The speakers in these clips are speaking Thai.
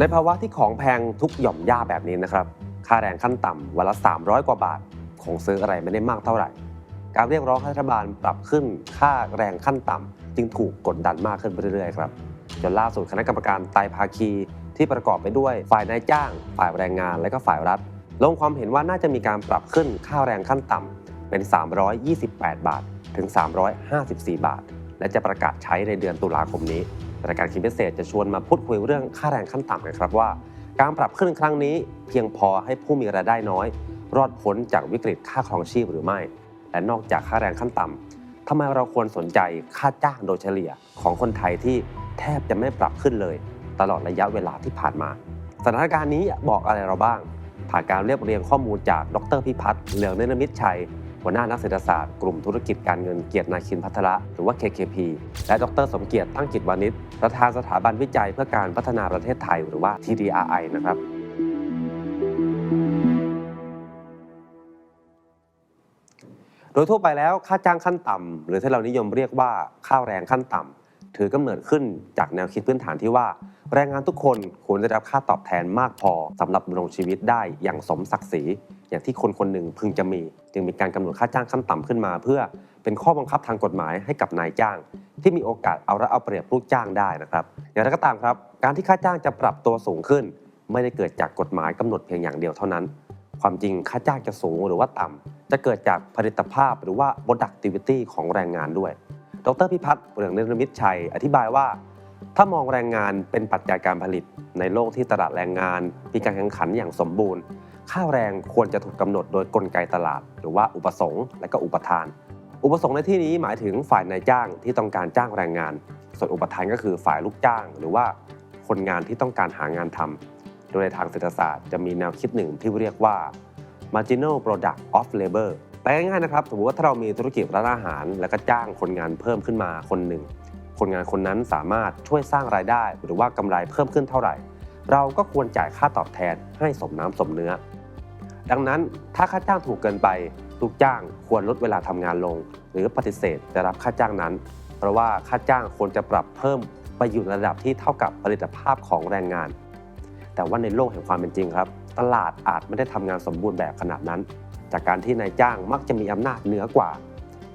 ในภาวะที่ของแพงทุกหย่อมย่าแบบนี้นะครับ ค่าแรงขั้นต่ำวันละ 300 กว่าบาท คงซื้ออะไรไม่ได้มากเท่าไหร่ การเรียกร้องให้รัฐบาลปรับขึ้นค่าแรงขั้นต่ำจึงถูกกดดันมากขึ้นไปเรื่อยๆครับจนล่าสุดคณะกรรมการไตภาคีที่ประกอบไปด้วยฝ่ายนายจ้าง ฝ่ายแรงงาน และก็ฝ่ายรัฐ ลงความเห็นว่าน่าจะมีการปรับขึ้นค่าแรงขั้นต่ำเป็น 328 บาท ถึง 354 บาท และจะประกาศใช้ในเดือนตุลาคมนี้ รายการคิดพิเศษจะชวนมาพูดคุยเรื่องค่าแรงขั้นต่ำกันครับว่า การปรับขึ้นครั้งนี้เพียงพอให้ผู้มีรายได้น้อย รอดพ้นจากวิกฤตค่าครองชีพหรือไม่ และนอกจากค่าแรงขั้นต่ำทำไมเราควรสนใจค่าจ้างโดยเฉลี่ยของคนไทยที่แทบจะไม่ปรับขึ้นเลย ตลอดระยะเวลาที่ผ่านมาสถานการณ์นี้บอกอะไรเราบ้าง ผ่านการเรียบเรียงข้อมูลจากดรพิพัฒน์เหลืองเนรมิตรชัย หัวหน้านักเศรษฐศาสตร์กลุ่มธุรกิจการเงินเกียรตินาคินพัทระหรือว่า KKP และดรสมเกียรติตั้งกิจวานิชประธานสถาบันวิจัยเพื่อการพัฒนาประเทศไทยหรือว่า TDRI นะครับโดยทั่วไปแล้วค่าจ้างขั้นต่ำหรือที่เรานิยมเรียกว่าค่าแรงขั้นต่ำ ถือกำเนิดขึ้นจากแนวคิดพื้นฐานที่ว่า แรงงานทุกคนควรได้รับค่าตอบแทนมากพอสำหรับดำรงชีวิตได้อย่างสมศักดิ์ศรีอย่างที่คนคนหนึ่งพึงจะมี จึงมีการกำหนดค่าจ้างขั้นต่ำขึ้นมา เพื่อเป็นข้อบังคับทางกฎหมายให้กับนายจ้าง ที่มีโอกาสเอาระเอาเปรียบลูกจ้างได้นะครับ อย่างไรก็ตามครับ การที่ค่าจ้างจะปรับตัวสูงขึ้น ไม่ได้เกิดจากกฎหมายกำหนดเพียงอย่างเดียวเท่านั้น ความจริงค่าจ้างจะสูงหรือว่าต่ำจะเกิดจากผลิตภาพหรือว่า productivity ของแรงงานด้วย ดรพิพัฒน์เหลืองเนรมิตรชัย อธิบายว่า ถ้ามองแรงงานเป็นปัจจัยการผลิต ในโลกที่ตลาดแรงงาน มีการแข่งขันอย่างสมบูรณ์ ค่าแรงควรจะถูกกำหนดโดยกลไกตลาด หรือว่าอุปสงค์และก็อุปทาน อุปสงค์ในที่นี้หมายถึงฝ่ายนายจ้างที่ต้องการจ้างแรงงาน ส่วนอุปทานก็คือฝ่ายลูกจ้าง หรือว่าคนงานที่ต้องการหางานทำโดยในทางเศรษฐศาสตร์จะมีแนวคิดหนึ่งที่เรียกว่า marginal product of labor แปลง่ายๆนะครับสมมติว่าถ้าเรามีธุรกิจร้านอาหาร แล้วก็จ้างคนงานเพิ่มขึ้นมาคนหนึ่งคนงานคนนั้นสามารถช่วยสร้างรายได้ หรือว่ากำไรเพิ่มขึ้นเท่าไหร่ เราก็ควรจ่ายค่าตอบแทนให้สมน้ำสมเนื้อ ดังนั้นถ้าค่าจ้างถูกเกินไปลูกจ้างควรลดเวลาทำงานลง หรือปฏิเสธจะรับค่าจ้างนั้น เพราะว่าค่าจ้างควรจะปรับเพิ่มไปอยู่ระดับที่เท่ากับผลิตภาพของแรงงาน แต่ว่าในโลกแห่งความเป็นจริงครับ ตลาดอาจไม่ได้ทำงานสมบูรณ์แบบขนาดนั้น จากการที่นายจ้างมักจะมีอำนาจเหนือกว่า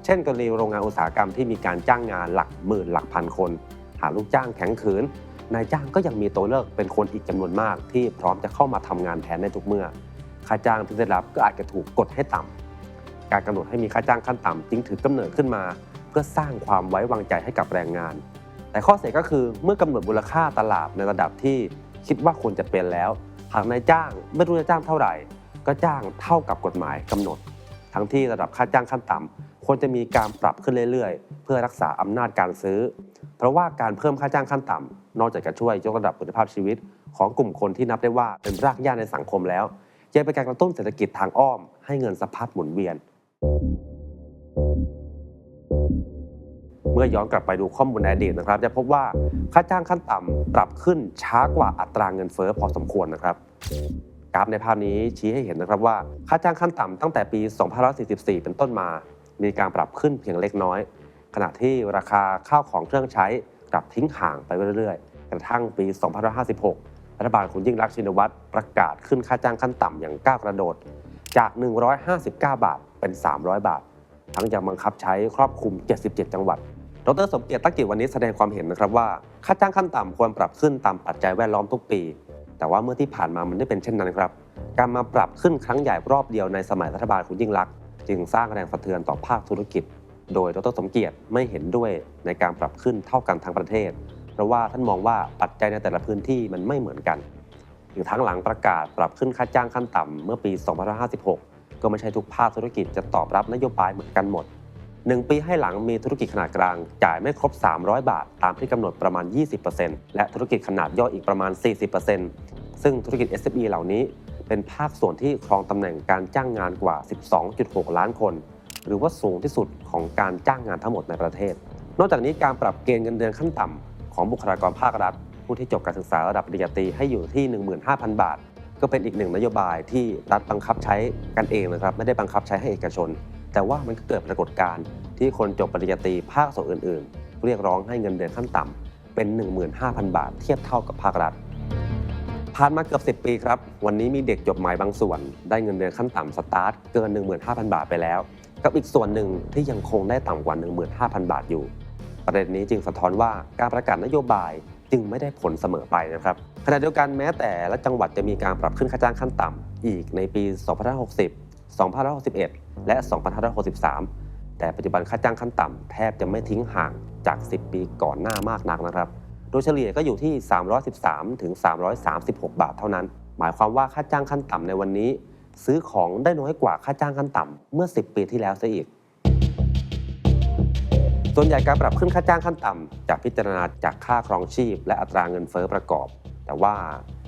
เช่นกรณีโรงงานอุตสาหกรรมที่มีการจ้างงานหลักหมื่นหลักพันคน หาลูกจ้างแข็งขืน นายจ้างก็ยังมีตัวเลือกเป็นคนอีกจำนวนมาก ที่พร้อมจะเข้ามาทำงานแทนได้ทุกเมื่อ ค่าจ้างที่ได้รับก็อาจจะถูกกดให้ต่ำการกำหนดให้มีค่าจ้างขั้นต่ำจึงถือกำเนิดขึ้นมา เพื่อสร้างความไว้วางใจให้กับแรงงาน แต่ข้อเสียก็คือเมื่อกำหนดมูลค่าตลาดในระดับที่คิดว่าควรจะเป็นแล้ว หากนายจ้างไม่รู้จะจ้างเท่าไหร่ ก็จ้างเท่ากับกฎหมายกำหนด ทั้งที่ระดับค่าจ้างขั้นต่ำควรจะมีการปรับขึ้นเรื่อยๆ เพื่อรักษาอำนาจการซื้อ เพราะว่าการเพิ่มค่าจ้างขั้นต่ำนอกจากจะช่วยยกระดับคุณภาพชีวิต ของกลุ่มคนที่นับได้ว่าเป็นรากหญ้าในสังคมแล้วยังเป็นการกระตุ้นเศรษฐกิจทางอ้อม ให้เงินสะพัดหมุนเวียน เมื่อย้อนกลับไปดูข้อมูลในอดีตนะครับ จะพบว่าค่าจ้างขั้นต่ำปรับขึ้นช้ากว่าอัตราเงินเฟ้อพอสมควรนะครับ กราฟในภาพนี้ชี้ให้เห็นนะครับว่า ค่าจ้างขั้นต่ำตั้งแต่ปี 2544 เป็นต้นมา มีการปรับขึ้นเพียงเล็กน้อย ขณะที่ราคาข้าวของเครื่องใช้กลับทิ้งห่างไปเรื่อยๆ กระทั่งปี 2556 รัฐบาลคุณยิ่งรักษินวัตรประกาศขึ้นค่าจ้างขั้นต่ำอย่างก้าวกระโดด จาก 159 บาทเป็น 300 บาท ทั้งยังบังคับใช้ครอบคลุม 77 จังหวัดดรสมเกียรติตั้งกิจวันนี้แสดงความเห็นนะครับว่า ค่าจ้างขั้นต่ำควรปรับขึ้นตามปัจจัยแวดล้อมทุกปี แต่ว่าเมื่อที่ผ่านมามันไม่เป็นเช่นนั้นครับ การมาปรับขึ้นครั้งใหญ่รอบเดียวในสมัยรัฐบาลคุณยิ่งรักษณ์จึงสร้างแรงสะเทือนต่อภาคธุรกิจ โดยดรสมเกียรติไม่เห็นด้วยในการปรับขึ้นเท่ากันทั้งประเทศ เพราะว่าท่านมองว่าปัจจัยในแต่ละพื้นที่มันไม่เหมือนกันอีกทั้งหลังประกาศปรับขึ้นค่าจ้างขั้นต่ำเมื่อปี 2556 ก็ไม่ใช่ทุกภาคธุรกิจจะตอบรับนโยบายเหมือนกันหมด หนึ่งปีให้หลังมีธุรกิจขนาดกลาง จ่ายไม่ครบ 300 บาท ตามที่กำหนดประมาณ 20%และธุรกิจขนาดย่อยอีกประมาณ 40%ซึ่งธุรกิจ SME เหล่านี้ เป็นภาคส่วนที่ครองตำแหน่งการจ้างงานกว่า 12.6 ล้านคน หรือว่าสูงที่สุดของการจ้างงานทั้งหมดในประเทศ นอกจากนี้การปรับเกณฑ์เงินเดือนขั้นต่ำของบุคลากรภาครัฐ ผู้ที่จบการศึกษาระดับปริญญาตรีให้อยู่ที่ 15,000 บาท ก็เป็นอีกหนึ่งนโยบายที่รัฐบังคับใช้กันเองนะครับไม่ได้บังคับใช้ให้เอกชน แต่ว่ามันก็เกิดปรากฏการณ์ที่คนจบปริญญาตรีภาคส่วนอื่น ๆ เรียกร้องให้เงินเดือนขั้นต่ำเป็น 15,000 บาท เทียบเท่ากับภาครัฐผ่านมาเกือบ 10 ปีครับ วันนี้มีเด็กจบใหม่บางส่วน ได้เงินเดือนขั้นต่ำสตาร์ทเกิน 15,000 บาทไปแล้ว กับอีกส่วนหนึ่งที่ยังคงได้ต่ำกว่า 15,000 บาทอยู่ ประเด็นนี้จึงสะท้อนว่าการประกาศนโยบายจึงไม่ได้ผลเสมอไปนะครับขณะเดียวกันแม้แต่ละจังหวัดจะมีการปรับขึ้นค่าจ้างขั้นต่ำอีกในปี 2560 2561 และ 2563 แต่ปัจจุบันค่าจ้างขั้นต่ำแทบจะไม่ทิ้งห่างจาก 10 ปีก่อนหน้ามากนักนะครับ โดยเฉลี่ยก็อยู่ที่ 313ถึง336 บาทเท่านั้น หมายความว่าค่าจ้างขั้นต่ำในวันนี้ ซื้อของได้น้อยกว่าค่าจ้างขั้นต่ำเมื่อ 10 ปีที่แล้วซะอีกส่วนใหญ่การปรับขึ้นค่าจ้างขั้นต่ำจะพิจารณาจากค่าครองชีพ และอัตราเงินเฟ้อประกอบ แต่ว่า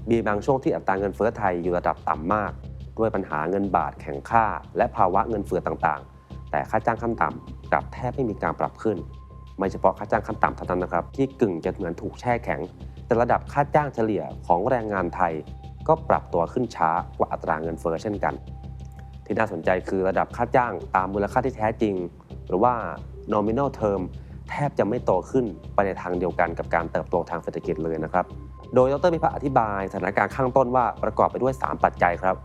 มีบางช่วงที่อัตราเงินเฟ้อไทยอยู่ระดับต่ำมาก ด้วยปัญหาเงินบาทแข็งค่า และภาวะเงินเฟ้อต่างๆ แต่ค่าจ้างขั้นต่ำกลับแทบไม่มีการปรับขึ้น ไม่เฉพาะค่าจ้างขั้นต่ำเท่านั้นนะครับ ที่กึ่งจะเหมือนถูกแช่แข็ง แต่ระดับค่าจ้างเฉลี่ยของแรงงานไทย ก็ปรับตัวขึ้นช้ากว่าอัตราเงินเฟ้อเช่นกัน ที่น่าสนใจคือระดับค่าจ้างตามมูลค่าที่แท้จริง หรือว่า nominal term แทบจะไม่โตขึ้นไปในทางเดียวกันกับการเติบโตทางเศรษฐกิจเลยนะครับ โดยดรพิพัฒน์อธิบายสถานการณ์ข้างต้นว่าประกอบไปด้วย 3 ปัจจัยครับ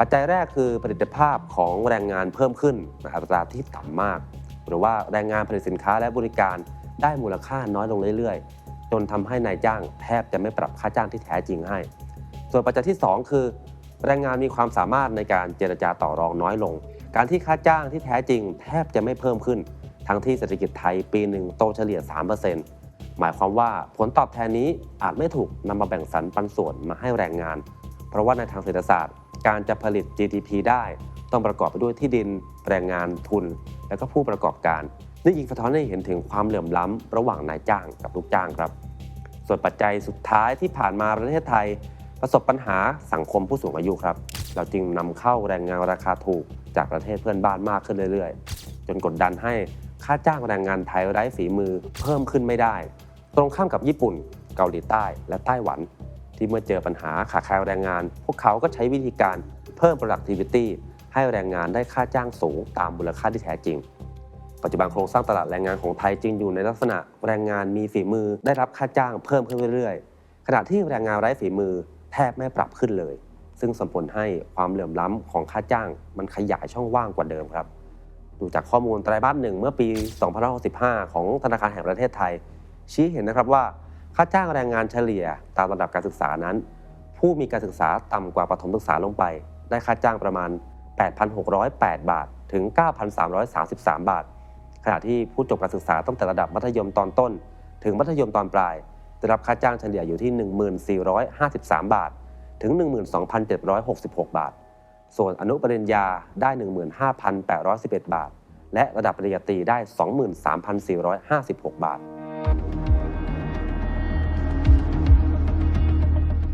ปัจจัยแรกคือผลิตภาพของแรงงานเพิ่มขึ้นในอัตราที่ต่ำมาก หรือว่าแรงงานผลิตสินค้าและบริการได้มูลค่าน้อยลงเรื่อยๆ จนทำให้นายจ้างแทบจะไม่ปรับค่าจ้างที่แท้จริงให้ ส่วนปัจจัยที่ 2 คือ แรงงานมีความสามารถในการเจรจาต่อรองน้อยลง การที่ค่าจ้างที่แท้จริง แทบจะไม่เพิ่มขึ้น ทั้งที่เศรษฐกิจไทยปีหนึ่งโตเฉลี่ย 3%หมายความว่าผลตอบแทนนี้อาจไม่ถูกนำมาแบ่งสรรปันส่วนมาให้แรงงาน เพราะว่าในทางเศรษฐศาสตร์ การจะผลิต GDP ได้ต้องประกอบไปด้วยที่ดินแรงงานทุน และก็ผู้ประกอบการนี่ยิงสะท้อนให้เห็นถึงความเหลื่อมล้ำระหว่างนายจ้างกับลูกจ้างครับ ส่วนปัจจัยสุดท้ายที่ผ่านมาประเทศไทย ประสบปัญหาสังคมผู้สูงอายุครับ เราจึงนำเข้าแรงงานราคาถูกจากประเทศเพื่อนบ้านมากขึ้นเรื่อยๆ จนกดดันให้ค่าจ้างแรงงานไทยไร้ฝีมือเพิ่มขึ้นไม่ได้ ตรงข้ามกับญี่ปุ่น เกาหลีใต้ และไต้หวัน ที่เมื่อเจอปัญหาขาดแคลนแรงงาน พวกเขาก็ใช้วิธีการเพิ่ม productivity ให้แรงงานได้ค่าจ้างสูงตามมูลค่าที่แท้จริง ปัจจุบันโครงสร้างตลาดแรงงานของไทยจึงอยู่ในลักษณะแรงงานมีฝีมือได้รับค่าจ้างเพิ่มขึ้นเรื่อยๆ ขณะที่แรงงานไร้ฝีมือแทบไม่ปรับขึ้นเลย ซึ่งส่งผลให้ความเหลื่อมล้ำของค่าจ้างมันขยายช่องว่างกว่าเดิมครับ ดูจากข้อมูลไตรมาสหนึ่งเมื่อปี 2565 ของธนาคารแห่งประเทศไทย ชี้เห็นนะครับว่า ค่าจ้างแรงงานเฉลี่ยตามระดับการศึกษานั้น ผู้มีการศึกษาต่ำกว่าประถมศึกษาลงไป ได้ค่าจ้างประมาณ 8,608 บาท ถึง 9,333 บาท ขณะที่ผู้จบการศึกษาตั้งแต่ระดับมัธยมตอนต้น ถึงมัธยมตอนปลายได้รับค่าจ้างเฉลี่ยอยู่ที่ 1453 บาท ถึง 12,766 บาท ส่วนอนุปริญญาได้ 15,811 บาท และระดับปริญญาตรีได้ 23,456 บาท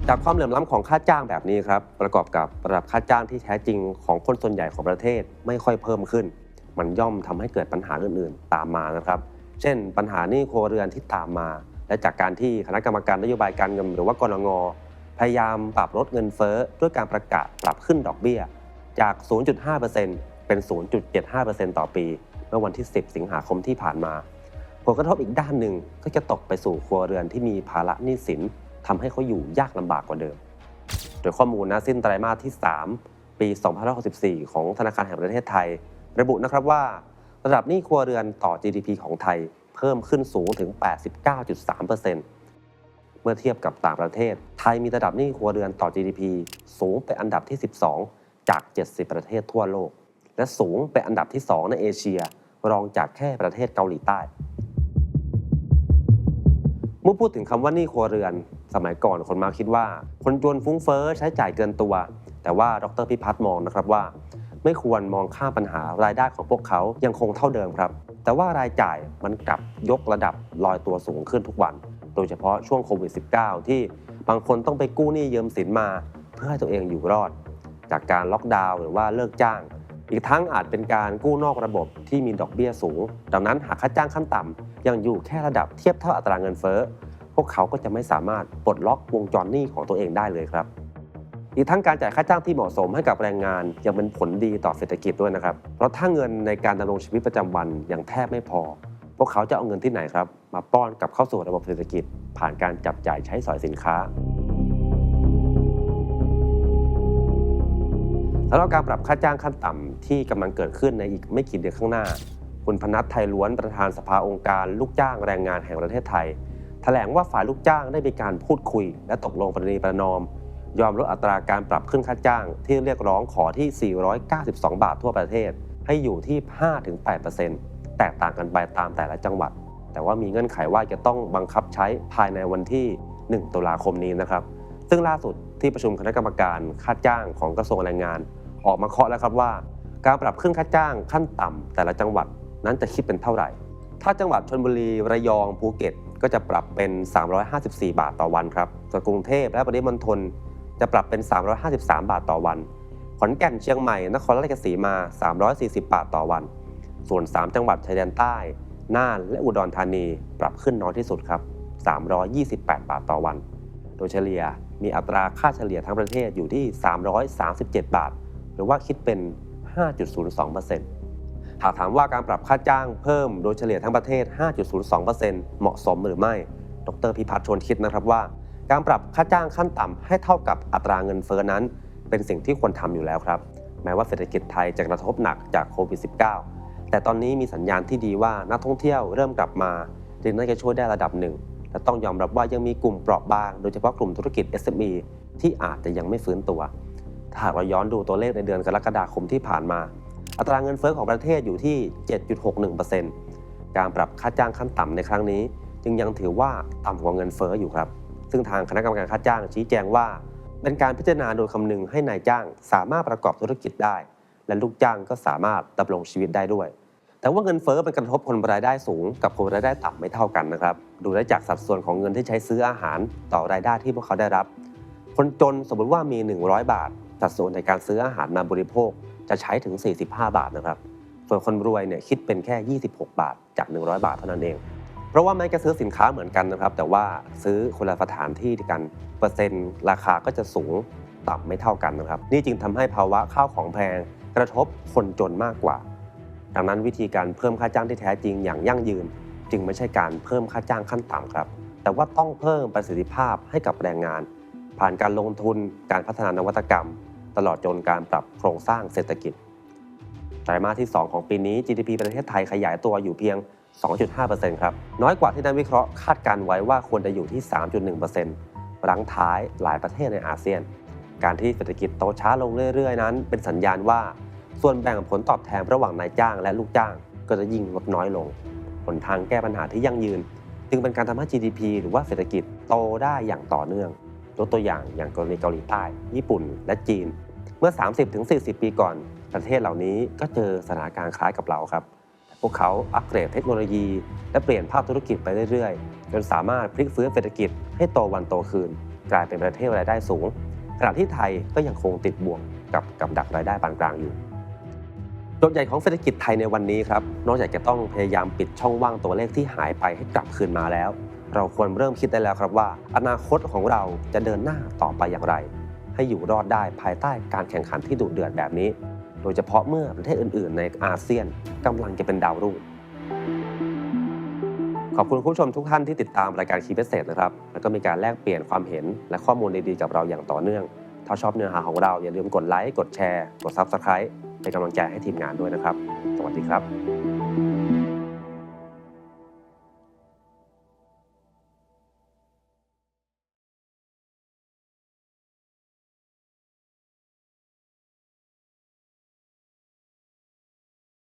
จากความเหลื่อมล้ำของค่าจ้างแบบนี้ครับประกอบกับระดับค่าจ้างที่แท้จริงของคนส่วนใหญ่ของประเทศไม่ค่อยเพิ่มขึ้น มันย่อมทำให้เกิดปัญหาอื่นๆ ตามมานะครับ เช่น ปัญหานี้ครัวเรือนที่ตามมา และจากการที่คณะกรรมการนโยบายการเงินหรือว่ากรงพยายามปรับลดเงินเฟ้อด้วยการประกาศปรับขึ้นดอกเบี้ย จาก 0.5%เป็น 0.75%ต่อปี เมื่อวันที่ 10 สิงหาคมที่ผ่านมา ผลกระทบอีกด้านหนึ่งก็จะตกไปสู่ครัวเรือนที่มีภาระหนี้สิน ทำให้เขาอยู่ยากลำบากกว่าเดิม โดยข้อมูลนะสิ้นไตรมาสที่ 3 ปี 2564 ของธนาคารแห่งประเทศไทย ระบุนะครับว่า ระดับหนี้ครัวเรือนต่อ GDP ของไทยเพิ่มขึ้นสูงถึง 89.3%เมื่อเทียบกับต่างประเทศ ไทยมีระดับหนี้ครัวเรือนต่อ GDP สูงเป็นอันดับที่ 12 จาก 70 ประเทศทั่วโลก และสูงเป็นอันดับที่ 2 ในเอเชีย รองจากแค่ประเทศเกาหลีใต้ เมื่อพูดถึงคำว่าหนี้ครัวเรือน สมัยก่อนคนมาคิดว่า คนจนฟุ้งเฟ้อใช้จ่ายเกินตัว แต่ว่าดรพิพัฒน์มองนะครับว่า ไม่ควรมองข้ามปัญหารายได้ของพวกเขายังคงเท่าเดิมครับ แต่ว่ารายจ่ายมันกลับยกระดับลอยตัวสูงขึ้นทุกวัน โดยเฉพาะช่วงโควิด -19 ที่บางคนต้องไปกู้หนี้ยืมสินมา เพื่อให้ตัวเองอยู่รอด จากการล็อกดาวน์หรือว่าเลิกจ้าง อีกทั้งอาจเป็นการกู้นอกระบบที่มีดอกเบี้ยสูง ดังนั้นหากค่าจ้างขั้นต่ำยังอยู่แค่ระดับเทียบเท่าอัตราเงินเฟ้อ พวกเขาก็จะไม่สามารถปลดล็อกวงจรหนี้ของตัวเองได้เลยครับอีกทั้งการจ่ายค่าจ้างที่เหมาะสมให้กับแรงงานยังเป็นผลดีต่อเศรษฐกิจด้วยนะครับ เพราะถ้าเงินในการดำรงชีวิตประจำวันยังแทบไม่พอ พวกเขาจะเอาเงินที่ไหนครับ มาป้อนกลับเข้าสู่ระบบเศรษฐกิจ ผ่านการจับจ่ายใช้สอยสินค้าแล้วก็การปรับค่าจ้างขั้นต่ำที่กำลังเกิดขึ้นในอีกไม่กี่เดือนข้างหน้า คุณพนัทไทยล้วนประธานสภาองค์การ ลูกจ้างแรงงานแห่งประเทศไทย แถลงว่าฝ่ายลูกจ้างได้มีการพูดคุย และตกลงประนีประนอม ยอมลดอัตราการปรับขึ้นค่าจ้างที่เรียกร้องขอที่ 492 บาททั่วประเทศ ให้อยู่ที่ 5-8%แตกต่างกันไปตามแต่ละจังหวัด แต่ว่ามีเงื่อนไขว่าจะต้องบังคับใช้ภายในวันที่ 1 ตุลาคมนี้นะครับ ซึ่งล่าสุดที่ประชุมคณะกรรมการค่าจ้างของกระทรวงแรงงาน ออกมาเคาะแล้วครับว่า การปรับขึ้นค่าจ้างขั้นต่ำแต่ละจังหวัดนั้นจะคิดเป็นเท่าไหร่ ถ้าจังหวัดชลบุรีระยองภูเก็ต ก็จะปรับเป็น 354 บาทต่อวันครับส่วนกรุงเทพและปริมณฑลจะปรับเป็น 353 บาทต่อวัน ขอนแก่นเชียงใหม่ นครราชสีมา 340 บาทต่อวัน ส่วน 3 จังหวัดชายแดนใต้ น่านและอุดรธานีปรับขึ้นน้อยที่สุดครับ 328 บาทต่อวัน โดยเฉลี่ยมีอัตราค่าเฉลี่ยทั้งประเทศอยู่ที่ 337 บาท หรือว่าคิดเป็น 5.02% หากถามว่าการปรับค่าจ้างเพิ่มโดยเฉลี่ยทั้งประเทศ 5.02%เหมาะสมหรือไม่ ดรพิพัฒน์ชวนคิดนะครับว่า การปรับค่าจ้างขั้นต่ำให้เท่ากับอัตราเงินเฟ้อนั้น เป็นสิ่งที่ควรทำอยู่แล้วครับ แม้ว่าเศรษฐกิจไทยจะกระทบหนักจากโควิด -19 แต่ตอนนี้มีสัญญาณที่ดีว่านักท่องเที่ยวเริ่มกลับมาจึงน่าจะช่วยได้ระดับหนึ่งแต่ต้องยอมรับว่ายังมีกลุ่มเปราะบาง โดยเฉพาะกลุ่มธุรกิจ SME ที่อาจจะยังไม่ฟื้นตัว ถ้าหากเราย้อนดูตัวเลขในเดือนกรกฎาคมที่ผ่านมา อัตราเงินเฟ้อของประเทศอยู่ที่ 7.61%การปรับค่าจ้างขั้นต่ำในครั้งนี้ จึงยังถือว่าต่ำกว่าเงินเฟ้ออยู่ครับ ซึ่งทางคณะกรรมการค่าจ้างชี้แจงว่า เป็นการพิจารณาโดยคำนึงให้นายจ้างสามารถประกอบธุรกิจได้ และลูกจ้างก็สามารถดำรงชีวิตได้ด้วย แต่ว่าเงินเฟ้อเป็นกระทบคนรายได้สูง กับคนรายได้ต่ำไม่เท่ากันนะครับ ดูได้จากสัดส่วนของเงินที่ใช้ซื้ออาหารต่อรายได้ที่พวกเขาได้รับ คนจนสมมติว่ามี 100 บาทสัดส่วนในการซื้ออาหารมาบริโภค จะใช้ถึง 45 บาทนะครับ ส่วนคนรวยเนี่ยคิดเป็นแค่ 26 บาทจาก 100 บาทเท่านั้นเอง เพราะว่าแม้จะซื้อสินค้าเหมือนกันนะครับ แต่ว่าซื้อคนละสถานที่กันเปอร์เซ็นต์ราคาก็จะสูงต่ำไม่เท่ากันนะครับ นี่จึงทำให้ภาวะข้าวของแพงกระทบคนจนมากกว่า ดังนั้นวิธีการเพิ่มค่าจ้างที่แท้จริงอย่างยั่งยืน จึงไม่ใช่การเพิ่มค่าจ้างขั้นต่ำครับ แต่ว่าต้องเพิ่มประสิทธิภาพให้กับแรงงาน ผ่านการลงทุนการพัฒนานวัตกรรม ตลอดจนการปรับโครงสร้างเศรษฐกิจ ไตรมาสที่ 2 ของปีนี้ GDP ประเทศไทยขยายตัวอยู่เพียง 2.5%ครับ น้อยกว่าที่นักวิเคราะห์คาดการไว้ว่าควรจะอยู่ที่ 3.1%รั้งท้ายหลายประเทศในอาเซียน การที่เศรษฐกิจโตช้าลงเรื่อย ๆ นั้น เป็นสัญญาณว่า ส่วนแบ่งผลตอบแทนระหว่างนายจ้างและลูกจ้าง ก็จะยิ่งลดน้อยลงหนทางแก้ปัญหาที่ยั่งยืน จึงเป็นการทำให้ GDP หรือว่าเศรษฐกิจโตได้อย่างต่อเนื่องยกตัวอย่างอย่างกรณีเกาหลีใต้ ญี่ปุ่น และจีน เมื่อ 30-40 ปีก่อน ประเทศเหล่านี้ก็เจอสถานการณ์คล้ายกับเราครับ พวกเขาอัปเกรดเทคโนโลยี และเปลี่ยนภาพธุรกิจไปเรื่อยๆ จนสามารถพลิกฟื้นเศรษฐกิจให้โตวันโตคืน กลายเป็นประเทศรายได้สูง ขณะที่ไทยก็ยังคงติดบ่วงกับกับดักรายได้ปานกลางอยู่โจทย์ใหญ่ของเศรษฐกิจไทยในวันนี้ครับ นอกจากจะต้องพยายามปิดช่องว่างตัวเลขที่หายไปให้กลับคืนมาแล้ว เราควรเริ่มคิดได้แล้วครับว่า อนาคตของเราจะเดินหน้าต่อไปอย่างไร ให้อยู่รอดได้ภายใต้การแข่งขันที่ดุเดือดแบบนี้ โดยเฉพาะเมื่อประเทศอื่น ๆ ในอาเซียนกำลังจะเป็นดาวรุ่งขอบคุณคุณผู้ชมทุกท่านที่ติดตามรายการคีย์พิเศษนะครับ แล้วก็มีการแลกเปลี่ยนความเห็นและข้อมูลดีๆกับเราอย่างต่อเนื่อง ถ้าชอบเนื้อหาของเราอย่าลืมกดไลค์ กดแชร์ กด Subscribe เป็นกำลังใจให้ทีมงานด้วยนะครับ สวัสดีครับ